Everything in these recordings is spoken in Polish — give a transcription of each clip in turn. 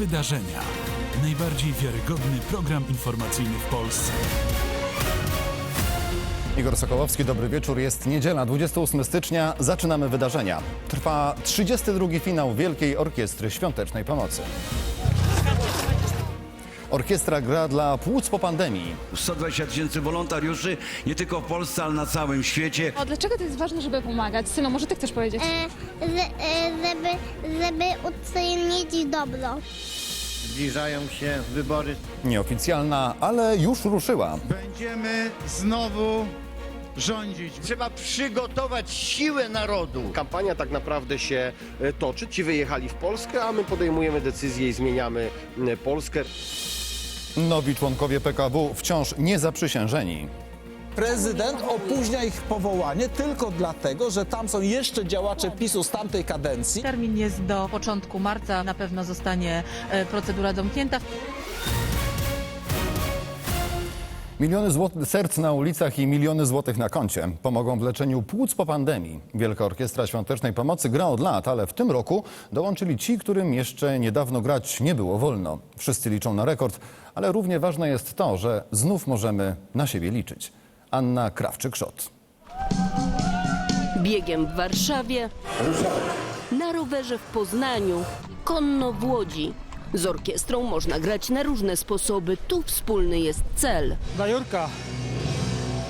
Wydarzenia. Najbardziej wiarygodny program informacyjny w Polsce. Igor Sokołowski, dobry wieczór. Jest niedziela, 28 stycznia. Zaczynamy wydarzenia. Trwa 32. finał Wielkiej Orkiestry Świątecznej Pomocy. Orkiestra gra dla płuc po pandemii. 120 tysięcy wolontariuszy, nie tylko w Polsce, ale na całym świecie. O, dlaczego to jest ważne, żeby pomagać? Syno, może ty chcesz powiedzieć? E, z, e, żeby, żeby uczynić dobro. Zbliżają się wybory. Nieoficjalna, ale już ruszyła. Będziemy znowu rządzić. Trzeba przygotować siłę narodu. Kampania tak naprawdę się e, toczy. Ci wyjechali w Polskę, a my podejmujemy decyzję i zmieniamy Polskę. Nowi członkowie PKW wciąż nie zaprzysiężeni. Prezydent opóźnia ich powołanie tylko dlatego, że tam są jeszcze działacze PiSu z tamtej kadencji. Termin jest do początku marca, na pewno zostanie e, procedura domknięta. Miliony złotych serc na ulicach i miliony złotych na koncie pomogą w leczeniu płuc po pandemii. Wielka Orkiestra Świątecznej Pomocy gra od lat, ale w tym roku dołączyli ci, którym jeszcze niedawno grać nie było wolno. Wszyscy liczą na rekord, ale równie ważne jest to, że znów możemy na siebie liczyć. Anna Krawczyk-Szot. Biegiem w Warszawie, na rowerze w Poznaniu, konno w Łodzi. Z orkiestrą można grać na różne sposoby. Tu wspólny jest cel. Dla Jurka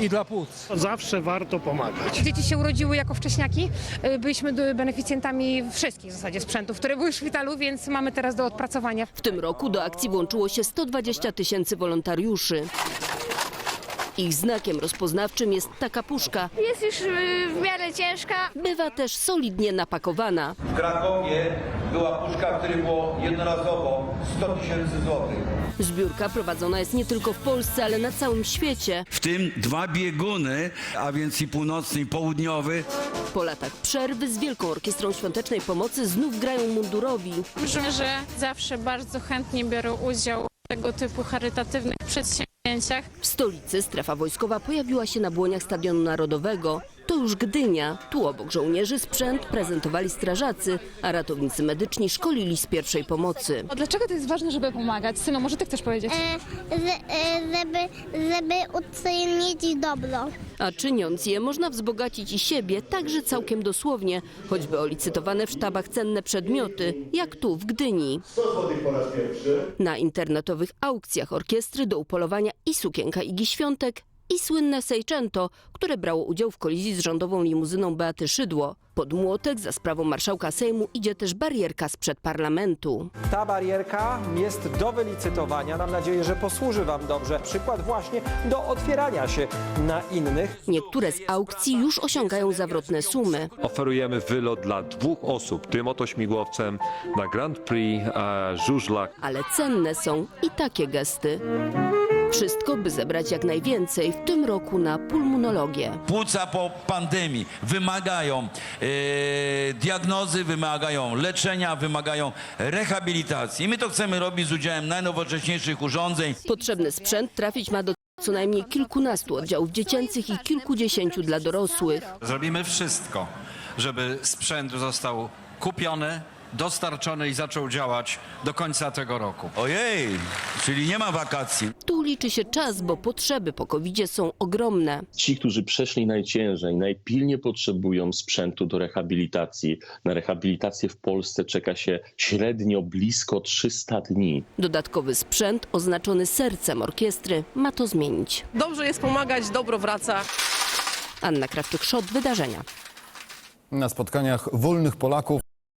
i dla płuc. Zawsze warto pomagać. Dzieci się urodziły jako wcześniaki. Y, Byliśmy beneficjentami wszystkich w zasadzie sprzętów, które były w szpitalu, więc mamy teraz do odpracowania. W tym roku do akcji włączyło się 120 tysięcy wolontariuszy. Ich znakiem rozpoznawczym jest taka puszka. Jest już w miarę ciężka. Bywa też solidnie napakowana. W Krakowie była puszka, w której było jednorazowo 100 tysięcy złotych. Zbiórka prowadzona jest nie tylko w Polsce, ale na całym świecie. W tym dwa bieguny, a więc i północny i południowy. Po latach przerwy z Wielką Orkiestrą Świątecznej Pomocy znów grają mundurowi. Myślę, że zawsze bardzo chętnie biorą udział w tego typu charytatywnych przedsięwzięciach. W stolicy strefa wojskowa pojawiła się na błoniach Stadionu Narodowego. Już Gdynia. Tu obok żołnierzy sprzęt prezentowali strażacy, a ratownicy medyczni szkolili z pierwszej pomocy. O, dlaczego to jest ważne, żeby pomagać? Syno, może ty chcesz powiedzieć? E, e, żeby, żeby uczynić dobro. A czyniąc je, można wzbogacić i siebie, także całkiem dosłownie, choćby o licytowane w sztabach cenne przedmioty, jak tu w Gdyni. Na internetowych aukcjach orkiestry do upolowania i sukienka Igi Świątek, i słynne Seicento, które brało udział w kolizji z rządową limuzyną Beaty Szydło. Pod młotek za sprawą marszałka Sejmu idzie też barierka sprzed parlamentu. Ta barierka jest do wylicytowania. Mam nadzieję, że posłuży Wam dobrze. Przykład właśnie do otwierania się na innych. Niektóre z aukcji już osiągają zawrotne sumy. Oferujemy wylot dla dwóch osób, tym oto śmigłowcem na Grand Prix e, Żużlak. ale cenne są i takie gesty. Wszystko, by zebrać jak najwięcej, w tym roku na pulmonologię. Płuca po pandemii wymagają e, diagnozy, wymagają leczenia, wymagają rehabilitacji. My to chcemy robić z udziałem najnowocześniejszych urządzeń. Potrzebny sprzęt trafić ma do co najmniej kilkunastu oddziałów dziecięcych i kilkudziesięciu dla dorosłych. Zrobimy wszystko, żeby sprzęt został kupiony, dostarczony i zaczął działać do końca tego roku. Ojej, czyli nie ma wakacji. Tu liczy się czas, bo potrzeby po covid są ogromne. Ci, którzy przeszli najciężej, najpilniej potrzebują sprzętu do rehabilitacji. Na rehabilitację w Polsce czeka się średnio blisko 300 dni. Dodatkowy sprzęt oznaczony sercem orkiestry ma to zmienić. Dobrze jest pomagać, dobro wraca. Anna Krawczyk-Szot, Wydarzenia. Na spotkaniach wolnych Polaków